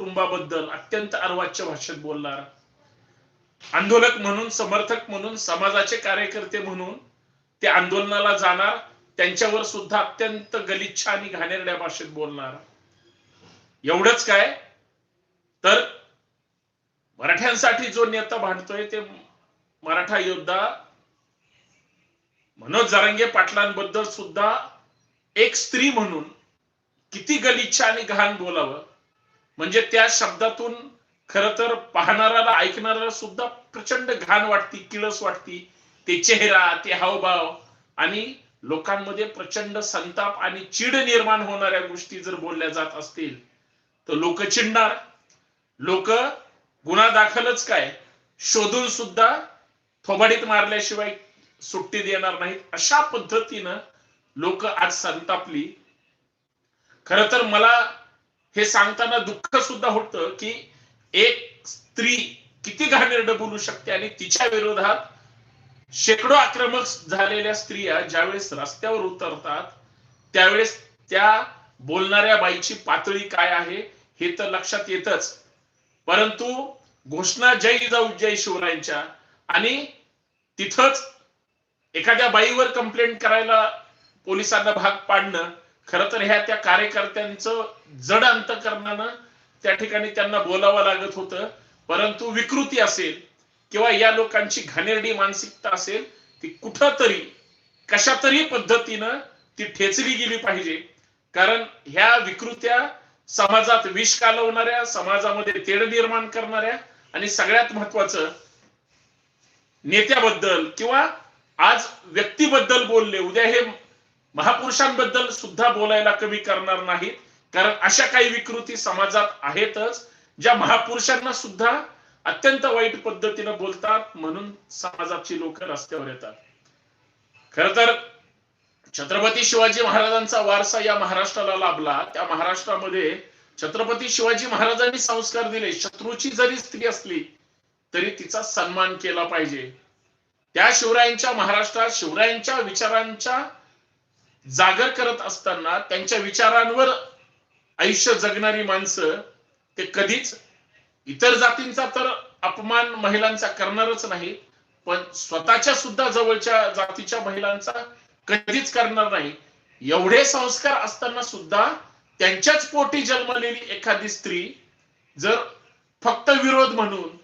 कुटुंबाबद्दल अत्यंत अर्वाच्य भाषेत बोलणार. आंदोलक म्हणून समर्थक म्हणून समाजाचे कार्यकर्ते म्हणून ते आंदोलनाला जाणार त्यांच्यावर सुद्धा अत्यंत गलिच्छ आणि घाणेरड्या भाषेत बोलणार. एवढंच काय? तर मराठ्यांसाठी जो नेता भांडतोय ते मराठा योद्धा मनोज जारंगे पाटलांबद्दल सुद्धा एक स्त्री म्हणून किती गलिच्छ आणि घाण बोलावं म्हणजे त्या शब्दातून खर तर पाहणाऱ्याला ऐकणाऱ्याला सुद्धा प्रचंड घाण वाटती किळस वाटती. ते चेहरा ते हावभाव आणि लोकांमध्ये प्रचंड संताप आणि चिड निर्माण होणाऱ्या गोष्टी जर बोलल्या जात असतील तर लोक चिडणार. लोक गुन्हा दाखलच काय? शोधून सुद्धा थोबाडीत मारल्याशिवाय सुट्टी देणार नाहीत. अशा पद्धतीनं लोक आज संतापली. खर तर मला हे सांगताना दुःख सुद्धा होतं की एक स्त्री किती घाणेरडं बोलू शकते आणि तिच्या विरोधात शेकडो आक्रमक झालेल्या स्त्रिया ज्यावेळेस रस्त्यावर उतरतात त्यावेळेस त्या बोलणाऱ्या बाईची पातळी काय आहे हे तर लक्षात येतच. परंतु घोषणा जय जाऊ जय शिवरायांच्या आणि तिथंच एखाद्या बाईवर कंप्लेंट करायला पोलिसांना भाग पाडणं खरं तर ह्या त्या कार्यकर्त्यांचं जड अंतकरणानं त्या ठिकाणी त्यांना बोलावं लागत होतं. परंतु विकृती असेल किंवा या लोकांची घाणेरडी मानसिकता असेल ती कुठंतरी कशा तरी पद्धतीनं ती ठेचली गेली पाहिजे. कारण ह्या विकृत्या समाजात विष कालवणाऱ्या समाजामध्ये तेढ निर्माण करणाऱ्या आणि सगळ्यात महत्वाचं नेत्याबद्दल किंवा आज व्यक्तीबद्दल बोलले उद्या हे महापुरुषांबद्दल सुद्धा बोलायला कमी करणार नाहीत. कारण अशा काही विकृती समाजात आहेतच ज्या महापुरुषांना सुद्धा अत्यंत वाईट पद्धतीनं बोलतात म्हणून समाजाची लोक रस्त्यावर येतात. खर तर छत्रपती शिवाजी महाराजांचा वारसा या महाराष्ट्राला लाभला. त्या महाराष्ट्रामध्ये छत्रपती शिवाजी महाराजांनी संस्कार दिले. शत्रूची जरी स्त्री असली तरी तिचा सन्मान केला पाहिजे. त्या शिवरायांच्या महाराष्ट्रात शिवरायांच्या विचारांच्या जागर करत असताना त्यांच्या विचारांवर आयुष्य जगणारी माणसं ते कधीच इतर जातींचा तर अपमान महिलांचा करणारच नाही पण स्वतःच्या सुद्धा जवळच्या जातीच्या महिलांचा कधीच करणार नाही. एवढे संस्कार असताना सुद्धा त्यांच्याच पोटी जन्मलेली एखादी स्त्री जर फक्त विरोध म्हणून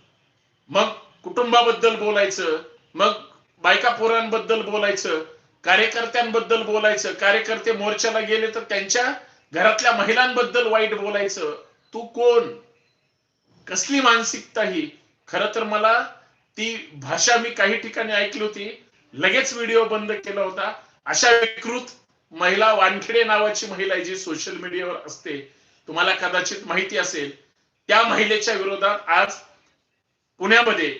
मग कुटुंबाबद्दल बोलायचं मग बायका पोरांबद्दल बोलायचं कार्यकर्त्यांबद्दल बोलायचं कार्यकर्ते मोर्चाला गेले तर त्यांच्या घरातल्या महिलांबद्दल वाईट बोलायचं. तू कोण? कसली मानसिकता ही? खर तर मला ती भाषा मी काही ठिकाणी ऐकली होती. लगेच व्हिडिओ बंद केला होता. अशा विकृत महिला वानखेडे नावाची महिला आहे जी सोशल मीडियावर असते. तुम्हाला कदाचित माहिती असेल. त्या महिलेच्या विरोधात आज पुण्यामध्ये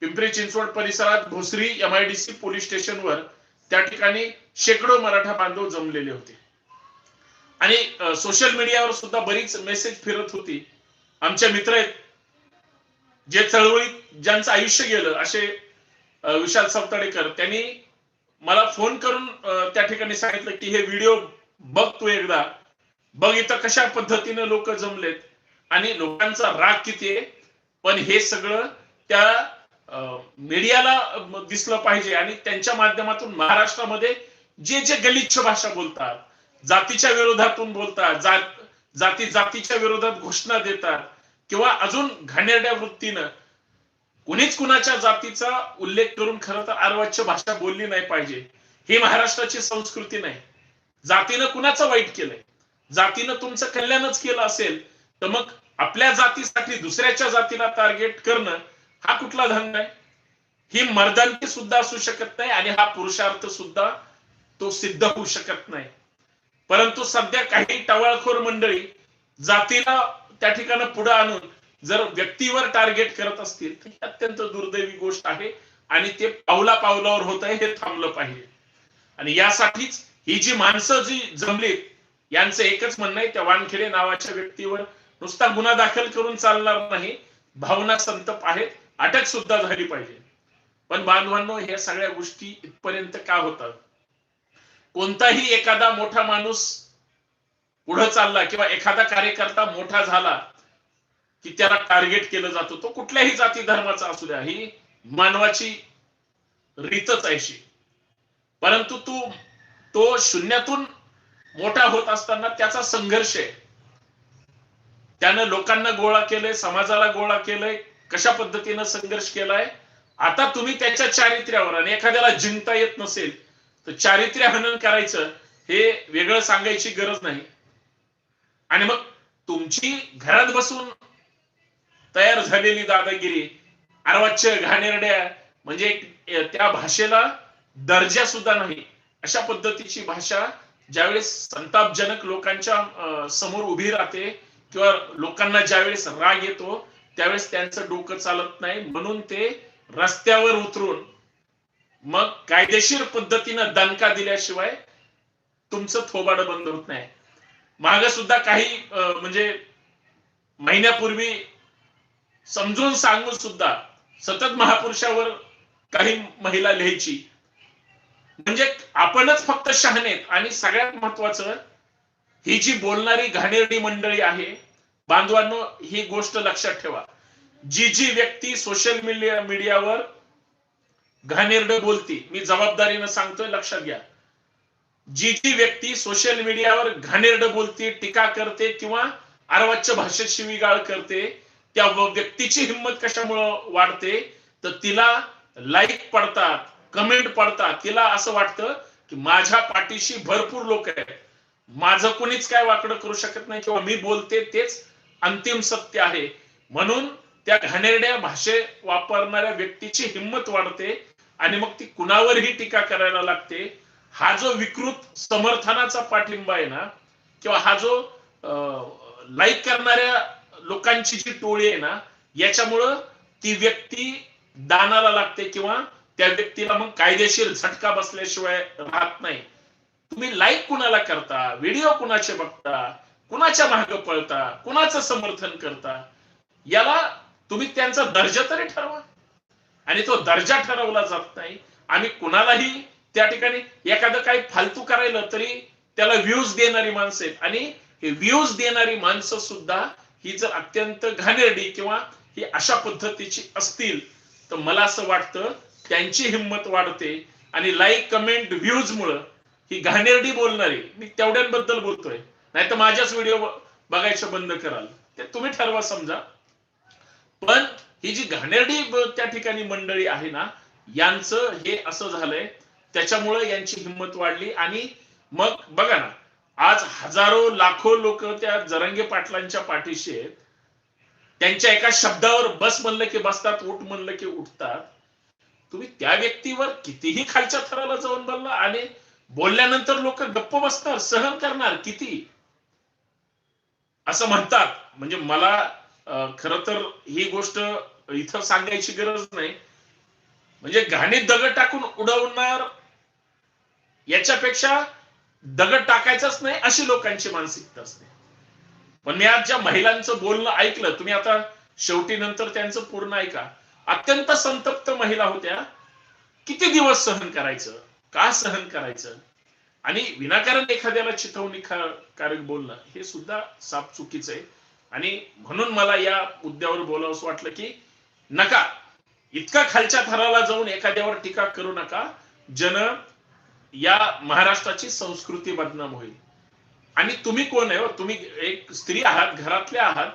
पिंपरी चिंचवड परिसरात भोसरी एमआयडीसी पोलीस स्टेशनवर त्या ठिकाणी शेकडो मराठा बांधव जमलेले होते. आणि सोशल मीडियावर सुद्धा बरीच मेसेज फिरत होती. आमचे मित्र आहेत जे चळवळीत ज्यांचं आयुष्य गेलं असे विशाल सवताडेकर त्यांनी मला फोन करून त्या ठिकाणी सांगितलं की हे व्हिडिओ बघ तू एकदा. बघ इथं कशा पद्धतीने लोक जमलेत. आणि लोकांचा राग किती आहे. पण हे सगळं त्या मीडियाला दिसलं पाहिजे आणि त्यांच्या माध्यमातून महाराष्ट्रामध्ये जे जे गलिच्छ भाषा बोलतात जातीच्या विरोधातून बोलतात जात जाती जातीच्या विरोधात घोषणा देतात किंवा अजून घाणेरड्या वृत्तीनं कुणीच कुणाच्या जातीचा उल्लेख करून खरं तर अर्वाच्य भाषा बोलली नाही पाहिजे ही महाराष्ट्राची संस्कृती नाही. जातीनं कुणाचं वाईट केलंय? जातीनं तुमचं कल्याणच केलं असेल तर मग आपल्या जातीसाठी दुसऱ्याच्या जातीला टार्गेट करणं हा कुठला धंदा आहे? ही मर्दानकी सुद्धा असू शकत नाही आणि हा पुरुषार्थ सुद्धा तो सिद्ध होऊ शकत नाही. परंतु सध्या काही टवाळखोर मंडळी जातीला त्या ठिकाणी पुढे आणून जर व्यक्तीवर टार्गेट करत असतील तर ही अत्यंत दुर्दैवी गोष्ट आहे आणि ते पावला पावलावर होत आहे हे थांबलं पाहिजे. आणि यासाठीच ही जी माणसं जी जमलीत यांचं एकच म्हणणं आहे त्या वानखेडे नावाच्या व्यक्तीवर नुसता गुन्हा दाखल करून चालणार नाही भावना संतप आहेत. अटक सुद्धा झाली पाहिजे. पण बांधवांनो ह्या सगळ्या गोष्टी इथपर्यंत का होतात? कोणताही एखादा मोठा माणूस पुढे चालला किंवा एखादा कार्यकर्ता मोठा झाला की त्याला टार्गेट केलं जातो तो कुठल्याही जाती धर्माचा असू द्या ही मानवाची रीतच आहे परंतु तू तो शून्यातून मोठा होत असताना त्याचा संघर्ष आहे. त्यानं लोकांना गोळा केलंय समाजाला गोळा केलंय कशा पद्धतीनं संघर्ष केलाय? आता तुम्ही त्याच्या चारित्र्यावर आणि एखाद्याला जिंकता येत नसेल तर चारित्र्य हनन करायचं हे वेगळं सांगायची गरज नाही. आणि मग तुमची घरात बसून तयार झालेली दादागिरी अर्वाच्य घाणेरड्या म्हणजे त्या भाषेला दर्जा सुद्धा नाही. अशा पद्धतीची भाषा ज्यावेळेस संतापजनक लोकांच्या समोर उभी राहते किंवा लोकांना ज्यावेळेस राग येतो त्यावेळेस त्यांचं डोकं चालत नाही म्हणून ते रस्त्यावर उतरून मग कायदेशीर पद्धतीनं दणका दिल्याशिवाय तुमचं थोबाड बंद होत नाही. माग सुद्धा काही म्हणजे महिन्यापूर्वी समजून सांगून सुद्धा सतत महापुरुषावर काही महिला लिहायची. म्हणजे आपणच फक्त शहाणेत आणि सगळ्यात महत्वाचं ही जी बोलणारी घाणेरडी मंडळी आहे बांधवांनो ही गोष्ट लक्षात ठेवा. जी जी व्यक्ती सोशल मीडिया मीडियावर घाणेरड बोलती मी जबाबदारीनं सांगतोय लक्षात घ्या. जी जी व्यक्ती सोशल मीडियावर घाणेरड बोलते टीका करते किंवा अर्वाच्य भाषेत शिवीगाळ करते त्या व्यक्तीची हिंमत कशामुळं वाढते? तर तिला लाईक पडतात कमेंट पडतात. तिला असं वाटतं की माझ्या पाठीशी भरपूर लोक आहेत. माझं कोणीच काय वाकडं करू शकत नाही किंवा मी बोलते तेच अंतिम सत्य आहे. म्हणून त्या घाणेरड्या भाषे वापरणाऱ्या व्यक्तीची हिंमत वाढते आणि मग ती कुणावरही टीका करायला लागते. हा जो विकृत समर्थनाचा पाठिंबा आहे ना किंवा हा जो लाईक करणाऱ्या लोकांची जी टोळी आहे ना याच्यामुळं ती व्यक्ती दानाला लागते किंवा त्या व्यक्तीला मग कायदेशीर झटका बसल्याशिवाय राहत नाही. तुम्ही लाईक कुणाला करता? व्हिडिओ कुणाचे बघता? कुणाच्या मागे पळता कुणाचं समर्थन करता याला तुम्ही त्यांचा दर्जा तरी ठरवा. आणि तो दर्जा ठरवला जात नाही. आणि कुणालाही त्या ठिकाणी एखादं काही फालतू करायला तरी त्याला व्ह्यूज देणारी माणसं आहेत. आणि हे व्ह्यूज देणारी माणसं सुद्धा ही जर अत्यंत घाणेरडी किंवा ही अशा पद्धतीची असतील तर मला असं वाटतं त्यांची हिंमत वाढते. आणि लाईक कमेंट व्ह्यूज मुळे ही घाणेरडी बोलणारी मी तेवढ्यांबद्दल बोलतोय. नाही तर माझ्याच व्हिडिओ बघायचं बंद कराल. ते तुम्ही ठरवा समजा. पण ही जी घाणेरडी त्या ठिकाणी मंडळी आहे ना यांचं हे असं झालंय त्याच्यामुळे यांची हिंमत वाढली आणि मग बघा ना आज हजारो लाखो लोक त्या जरंगे पाटलांच्या पाठीशी आहेत. त्यांच्या एका शब्दावर बस म्हणलं की बसतात उठ म्हणलं की उठतात. तुम्ही त्या व्यक्तीवर कितीही खालच्या थराला जाऊन बोलला आणि बोलल्यानंतर लोक गप्प बसणार सहन करणार किती? असं म्हणतात. म्हणजे मला खर तर ही गोष्ट इथं सांगायची गरज नाही. म्हणजे घाणीत दगड टाकून उडवणार याच्यापेक्षा दगड टाकायचाच नाही अशी लोकांची मानसिकता असते. पण मी आज ज्या महिलांचं बोलणं ऐकलं तुम्ही आता शेवटी नंतर त्यांचं पूर्ण ऐका. अत्यंत संतप्त महिला होत्या. किती दिवस सहन करायचं? का सहन करायचं? आणि विनाकारण एखाद्याला चिथवणी कारक बोलणं हे सुद्धा साप चुकीचं आहे. आणि म्हणून मला या मुद्द्यावर बोलावंसं वाटलं की नका. इतका खालच्या थराला जाऊन एखाद्यावर टीका करू नका जन या महाराष्ट्राची संस्कृती बदनाम होईल. आणि तुम्ही कोण आहे हो? तुम्ही एक स्त्री आहात घरातले आहात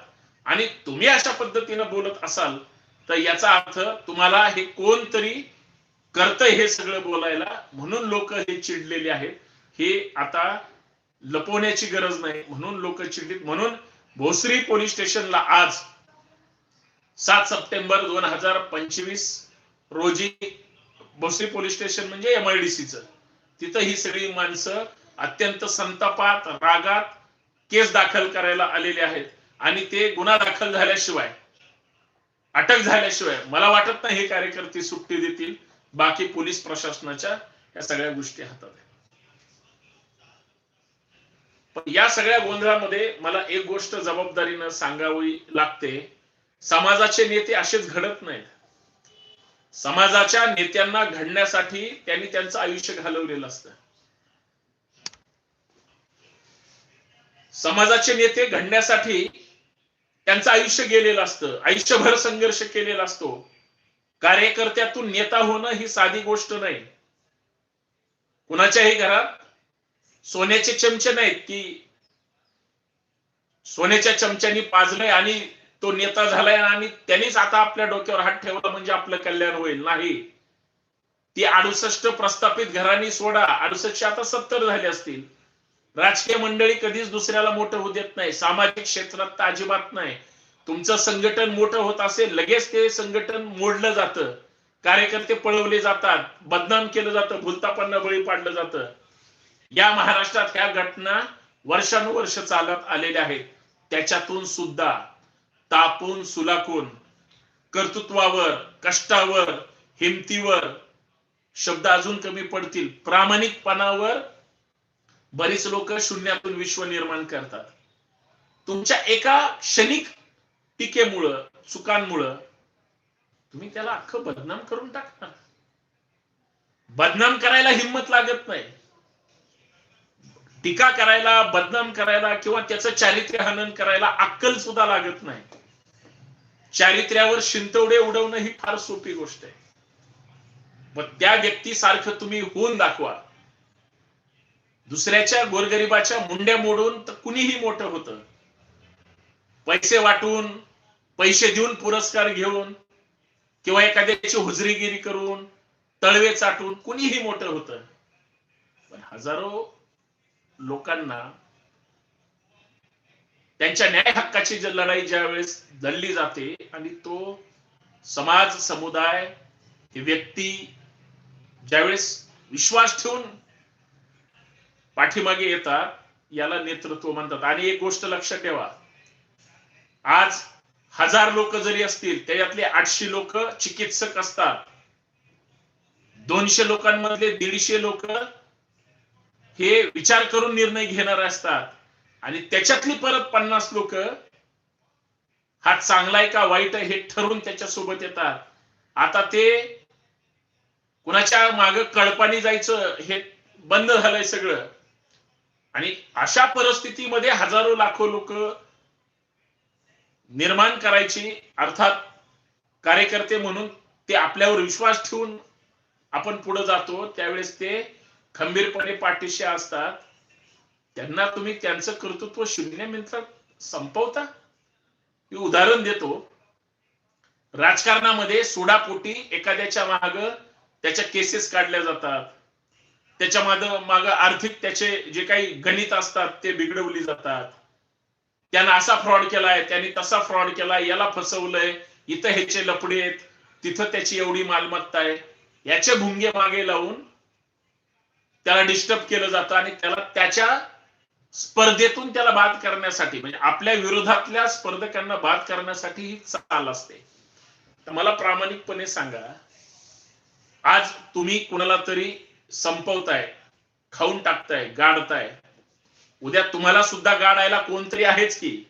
आणि तुम्ही अशा पद्धतीनं बोलत असाल तर याचा अर्थ तुम्हाला हे कोणतरी करतंय हे सगळं बोलायला म्हणून लोक हे चिडलेले आहेत. हे आता लपवण्याची गरज नाही. म्हणून लोक चिडलीत. म्हणून भोसरी पोलीस स्टेशनला आज सात सप्टेंबर दोन हजार पंचवीस रोजी भोसरी पोलीस स्टेशन म्हणजे एमआयडीसीच तिथं ही सगळी माणसं अत्यंत संतापात रागात केस दाखल करायला आलेले आहेत. आणि ते गुन्हा दाखल झाल्याशिवाय अटक झाल्याशिवाय मला वाटत नाही हे कार्यकर्ते सुट्टी देतील. बाकी पोलीस प्रशासनाच्या या सगळ्या गोष्टी हातात आहेत. या सगळ्या गोंधळामध्ये मला एक गोष्ट जबाबदारीनं सांगावी लागते. समाजाचे नेते असेच घडत नाहीत. समाजाच्या नेत्यांना घडण्यासाठी त्यांनी त्यांचं आयुष्य घालवलेलं असतं. समाजाचे नेते घडण्यासाठी त्यांचं आयुष्य गेलेलं असतं. आयुष्यभर संघर्ष केलेला असतो. कार्यकर्त्यातून नेता होणं ही साधी गोष्ट नाही. कुणाच्याही घरात सोन्याचे चमचे नाहीत की सोन्याच्या चमच्यानी पाजलंय आणि तो नेता झालाय आणि त्यांनीच आता आपल्या डोक्यावर हात ठेवला म्हणजे आपलं कल्याण होईल. नाही. ती अडुसष्ट प्रस्थापित घरांनी सोडा. अडुसष्ट आता सत्तर झाले असतील. राजकीय मंडळी कधीच दुसऱ्याला मोठं होऊ देत नाही. सामाजिक क्षेत्रात तर अजिबात नाही. तुमचं संघटन मोठं होत असेल लगेच ते संघटन मोडलं जातं. कार्यकर्ते पळवले जातात. बदनाम केलं जातं. भूलतापांना बळी पाडलं जातं. या महाराष्ट्रात ह्या घटना वर्षानुवर्ष चालत आलेल्या आहेत. त्याच्यातून सुद्धा तापून सुलाकून कर्तृत्वावर कष्टावर हिमतीवर शब्द अजून कमी पडतील. प्रामाणिकपणावर बरीच लोक शून्यातून विश्व निर्माण करतात. तुमच्या एका क्षणिक टीकेमुळं चुकांमुळं तुम्ही त्याला अख्खं बदनाम करून टाकता. बदनाम करायला हिंमत लागत नाही. टीका करायला बदनाम करायला किंवा त्याचं चारित्र्य हनन करायला अक्कल सुद्धा लागत नाही. चारित्र्यावर शिंतवडे उडवणं ही फार सोपी गोष्ट आहे. मग त्या व्यक्तीसारखं तुम्ही होऊन दाखवा. दुसऱ्याच्या गोरगरिबाच्या मुंड्या मोडून तर कुणीही मोठं होतं. पैसे वाटून पैसे देऊन पुरस्कार घेऊन किंवा एखाद्याची हुजरीगिरी करून तळवे चाटून कुणीही मोठं होतं. पण हजारो लोकांना त्यांच्या न्याय हक्काची जी लढाई ज्या वेळेस लढली जाते आणि तो समाज समुदाय ही व्यक्ती ज्यावेळेस विश्वास ठेवून पाठीमागे येतात याला नेतृत्व म्हणतात. आणि एक गोष्ट लक्षात ठेवा आज हजार लोक जरी असतील त्याच्यातले आठशे लोक चिकित्सक असतात. दोनशे लोकांमधले दीडशे लोक हे विचार करून निर्णय घेणारे असतात. आणि त्याच्यातली परत पन्नास लोक हा चांगला आहे का वाईट आहे हे ठरवून त्याच्या सोबत येतात. आता ते कुणाच्या माग कळपानी जायचं हे बंद झालंय सगळं. आणि अशा परिस्थितीमध्ये हजारो लाखो लोक निर्माण करायची अर्थात कार्यकर्ते म्हणून ते आपल्यावर विश्वास ठेवून आपण पुढे जातो त्यावेळेस ते खंबीरपणे पाठीशी असतात त्यांना तुम्ही त्यांचं कर्तृत्व शून्य मिनिटात संपवता? मी उदाहरण देतो. राजकारणामध्ये सोडापोटी एखाद्याच्या माग त्याच्या केसेस काढल्या जातात. त्याच्या माग माग आर्थिक त्याचे जे काही गणित असतात ते बिघडवली जातात. त्यानं असा फ्रॉड केलाय त्यांनी तसा फ्रॉड केलाय याला फसवलंय इथं ह्याचे लपडे आहेत तिथं त्याची एवढी मालमत्ता आहे. याचे भुंगे मागे लावून त्याला डिस्टर्ब केलं जातं आणि त्याला त्याच्या स्पर्धेतून त्याला बाद करण्यासाठी म्हणजे आपल्या विरोधातल्या स्पर्धकांना बाद करण्यासाठी ही चाल असते. तर मला प्रामाणिकपणे सांगा आज तुम्ही कुणाला तरी संपवताय खाऊन टाकताय गाडताय उद्या तुम्हाला सुद्धा गाडायला कोणतरी आहेच की?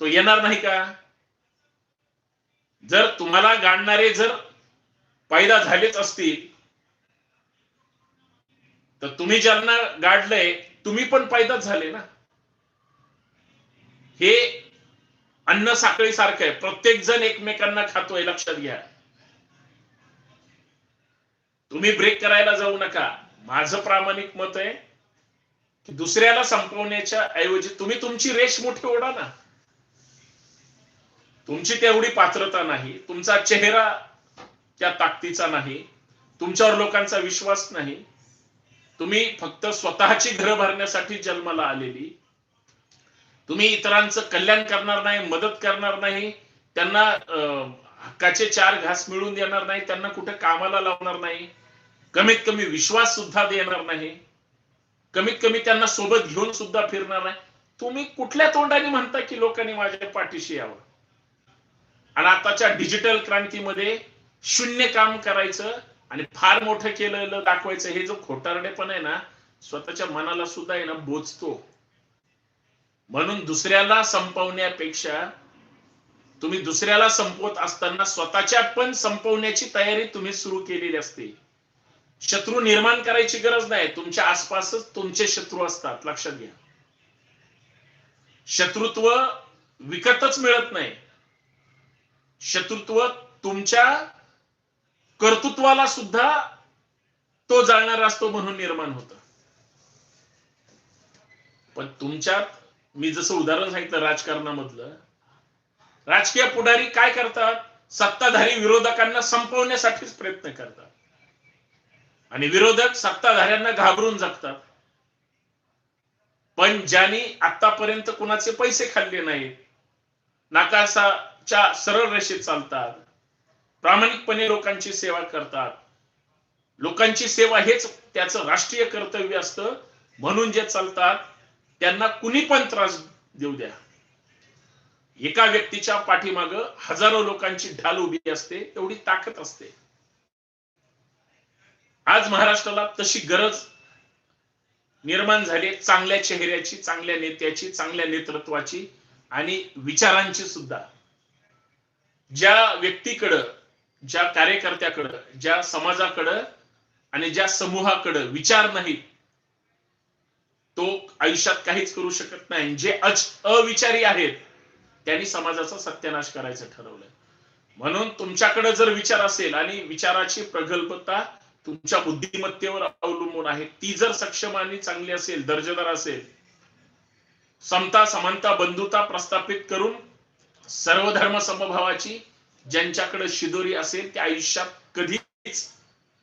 तो येणार नाही का? जर तुम्हाला गाडणारे जर पैदा झालेच असतील तर तुम्ही ज्यांना गाडलंय तुम्ही पण पैदाच झाले ना? हे अन्न साखळी सारखं आहे. प्रत्येक जण एकमेकांना खातोय लक्षात घ्या. तुम्ही ब्रेक करायला जाऊ नका. माझं प्रामाणिक मत आहे की दुसऱ्याला संपवण्याच्या ऐवजी तुम्ही तुमची रेष मोठी ओढा ना. तुमची तेवढी पात्रता नाही. तुमचा चेहरा त्या ताकदीचा नाही. तुमच्यावर लोकांचा विश्वास नाही. तुम्ही फक्त स्वतःची घरं भरण्यासाठी जन्माला आलेली. तुम्ही इतरांचं कल्याण करणार नाही मदत करणार नाही त्यांना हक्काचे चार घास मिळून देणार नाही त्यांना कुठे कामाला लावणार नाही कमीत कमी विश्वास सुद्धा देणार नाही कमीत कमी त्यांना सोबत घेऊन सुद्धा फिरणार नाही. तुम्ही कुठल्या तोंडाने म्हणता की लोकांनी माझ्या पाठीशी यावं? आणि आताच्या डिजिटल क्रांतीमध्ये शून्य काम करायचं आणि फार मोठं केलेलं दाखवायचं हे जो खोटारडेपण आहे ना स्वतःच्या मनाला सुद्धा आहे ना बोचतो म्हणून दुसऱ्याला संपवण्यापेक्षा तुम्ही दुसऱ्याला संपवत असताना स्वतःच्या पण संपवण्याची तयारी तुम्ही सुरू केलेली असते. शत्रू निर्माण करायची गरज नाही तुमच्या आसपासच तुमचे शत्रू असतात लक्षात घ्या. शत्रुत्व विकतच मिळत नाही. शत्रुत्व तुमच्या कर्तृत्वाला सुद्धा तो जाळणारा असतो म्हणून निर्माण होत. पण तुमच्यात मी जसं उदाहरण सांगितलं राजकारणामधलं राजकीय पुढारी काय करतात? सत्ताधारी विरोधकांना संपवण्यासाठीच प्रयत्न करतात. आणि विरोधक सत्ताधाऱ्यांना घाबरून जगतात. पण ज्यांनी आतापर्यंत कुणाचे पैसे खाल्ले नाहीत नाकासाच्या सरळ रेषेत चालतात प्रामाणिकपणे लोकांची सेवा करतात. लोकांची सेवा हेच त्याचं राष्ट्रीय कर्तव्य असतं. म्हणून जे चालतात त्यांना कुणी पण त्रास देऊ द्या. एका व्यक्तीच्या पाठीमाग हजारो लोकांची ढाल उभी असते एवढी ताकद असते. आज महाराष्ट्राला तशी गरज निर्माण झाली चांगल्या चेहऱ्याची चांगल्या नेत्याची चांगल्या नेतृत्वाची आणि विचारांची सुद्धा. ज्या व्यक्तीकडं ज्या कार्यकर्त्याकडं ज्या समाजाकडं आणि ज्या समूहाकडं विचार नाही तो आयुष्यात काहीच करू शकत नाही. जे अच- अविचारी आहेत त्यांनी समाजाचा सत्यानाश करायचं ठरवलंय. म्हणून तुमच्याकडे जर विचार असेल आणि विचाराची प्रगल्भता तुमच्या बुद्धिमत्तेवर अवलंबून आहे ती जर सक्षम आणि चांगली असेल दर्जेदार असेल समता समानता बंधुता प्रस्थापित करून सर्व धर्म समभावाची ज्यांच्याकडे शिदोरी असेल ते आयुष्यात कधीच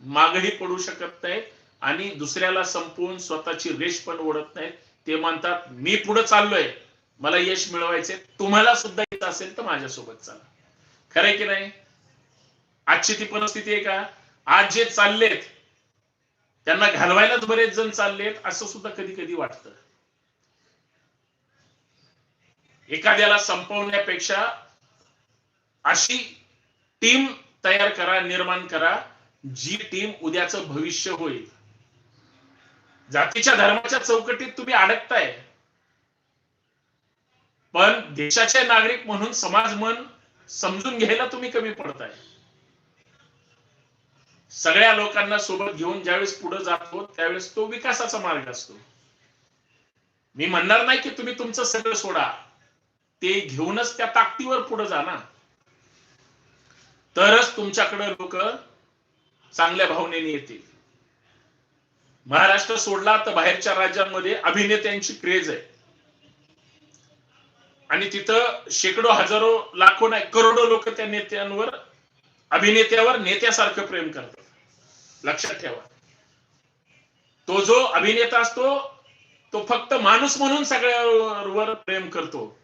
मागही पडू शकत नाहीत आणि दुसऱ्याला संपवून स्वतःची रेष पण ओढत नाहीत. ते म्हणतात मी पुढे चाललोय. मला यश मिळवायचे तुम्हाला सुद्धा येत असेल तर माझ्यासोबत चला. खरंय की नाही? आजची ती परिस्थिती आहे का? आज जे चाललेत त्यांना घालवायलाच बरेच जण चाललेत असं सुद्धा कधी कधी वाटतं. एखाद्याला संपवण्यापेक्षा अशी टीम तयार करा निर्माण करा जी टीम उद्याचं भविष्य होईल. जातीच्या धर्माच्या चौकटीत तुम्ही अडकताय. पण देशाचे नागरिक म्हणून समाज मन समजून घ्यायला तुम्ही कमी पडताय. सगळ्या लोकांना सोबत घेऊन ज्यावेळेस पुढे जातो त्यावेळेस तो विकासाचा मार्ग असतो. मी म्हणणार नाही की तुम्ही तुमचं सगळं सोडा. ते घेऊनच त्या ताकदीवर पुढे जा ना. तरच तुमच्याकडे लोक चांगल्या भावनेने येतील. महाराष्ट्र सोडला तर बाहेरच्या राज्यांमध्ये अभिनेत्यांची क्रेज आहे. आणि तिथं शेकडो हजारो लाखो नाही करोडो लोक त्या नेत्यांवर अभिनेत्यावर नेत्यासारखं प्रेम करतात. लक्षात ठेवा. तो जो अभिनेता असतो तो फक्त माणूस म्हणून सगळ्यावर प्रेम करतो.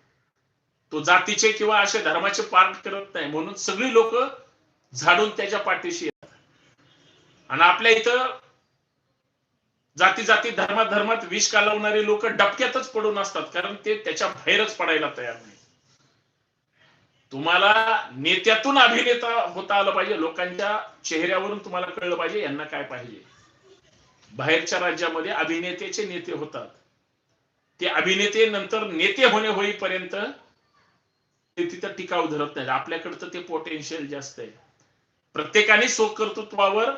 तो जातीचे किंवा असे धर्माचे पालन करत नाही. म्हणून सगळी लोक झाडून त्याच्या पाठीशी येतात. आणि आपल्या इथं जाती जाती धर्मात धर्मात विष कालवणारे लोक डबक्यातच पडून असतात. कारण ते त्याच्या बाहेरच पडायला तयार नाही. तुम्हाला नेत्यातून अभिनेता होता आलं पाहिजे. लोकांच्या चेहऱ्यावरून तुम्हाला कळलं पाहिजे यांना काय पाहिजे. बाहेरच्या राज्यामध्ये अभिनेत्याचे नेते होतात. ते अभिनेते नंतर नेते होणे होईपर्यंत तिथं टिकाव धरत नाही आपल्याकडचं तर ते पोटेन्शियल जास्त आहे. प्रत्येकाने स्वकर्तृत्वावर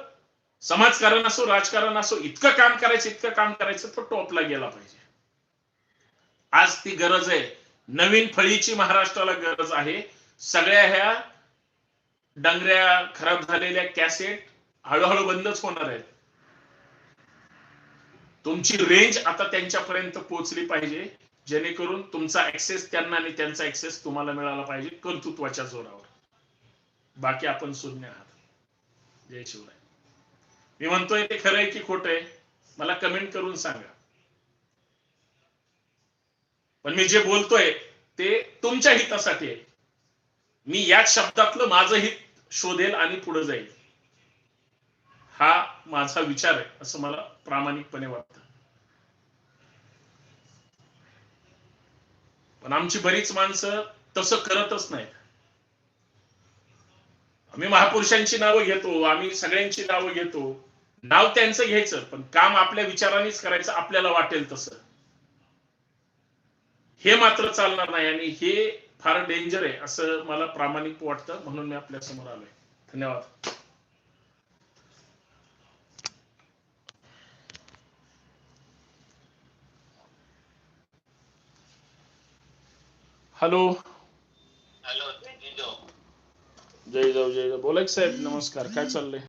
समाजकारण असो राजकारण असो इतकं काम करायचं इतकं काम करायचं तो टॉपला गेला पाहिजे. आज ती गरज आहे. नवीन फळीची महाराष्ट्राला गरज आहे. सगळ्या ह्या डंगऱ्या खराब झालेल्या कॅसेट हळूहळू बंदच होणार आहेत. तुमची रेंज आता त्यांच्यापर्यंत पोहोचली पाहिजे. जेणेकरून तुमचा ऍक्सेस त्यांना आणि त्यांचा ऍक्सेस तुम्हाला मिळाला पाहिजे कर्तृत्वाच्या जोरावर. बाकी आपण शून्य आहात. जय शिवराय. मी म्हणतोय ते खरं आहे की खोट आहे मला कमेंट करून सांगा. पण मी जे बोलतोय ते तुमच्या हितासाठी आहे. मी याच शब्दातलं माझं हित शोधेल आणि पुढे जाईल. हा माझा विचार आहे असं मला प्रामाणिकपणे वाटतं. पण आमची बरीच माणसं तसं करतच नाहीत. आम्ही महापुरुषांची नावं घेतो आम्ही सगळ्यांची नावं घेतो. नाव त्यांचं घ्यायचं पण काम आपल्या विचारानेच करायचं आपल्याला वाटेल तसं. हे मात्र चालणार नाही आणि हे फार डेंजर आहे असं मला प्रामाणिक वाटतं म्हणून मी आपल्यासमोर आलोय. धन्यवाद. हॅलो हॅलो जय जाऊ जय जाऊ. बोला की साहेब नमस्कार. काय चाललंय?